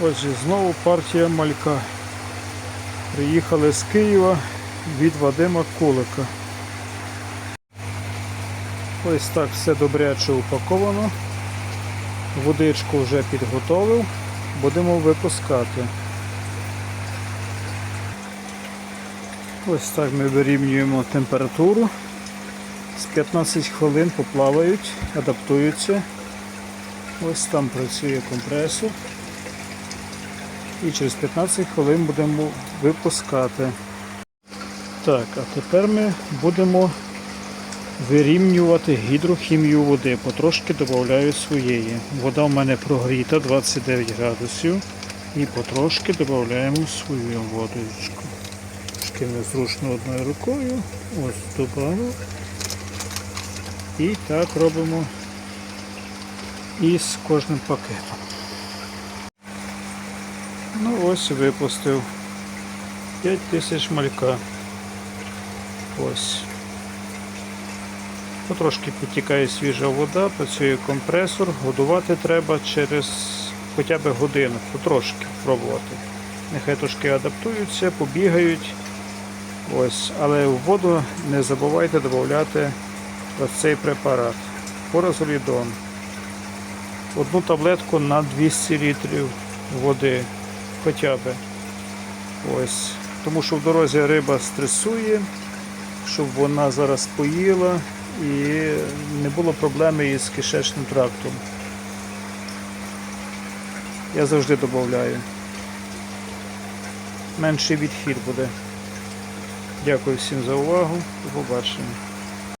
Отже, знову партія малька. Приїхали з Києва від Вадима Кулика. Ось так все добряче упаковано. Водичку вже підготовив. Будемо випускати. Ось так ми вирівнюємо температуру. З 15 хвилин поплавають, адаптуються. Ось там працює компресор. І через 15 хвилин будемо випускати. Так, а тепер ми будемо вирівнювати гідрохімію води. Потрошки додаю своєї. Вода в мене прогріта 29 градусів. І потрошки додаємо свою водочку. Трошки незручно одною рукою. Ось добавив. І так робимо і з кожним пакетом. Ну ось випустив 5 тисяч малька. Ось. Потрошки підтікає свіжа вода, працює компресор, годувати треба через хоча б годину, потрошки пробувати. Нехай трошки адаптуються, побігають. Ось. Але в воду не забувайте додати ось цей препарат. Поразолідон. Одну таблетку на 200 літрів води хоча б. Ось. Тому що в дорозі риба стресує, щоб вона зараз поїла і не було проблеми із кишечним трактом. Я завжди додаю. Менший відхід буде. Дякую всім за увагу. До побачення.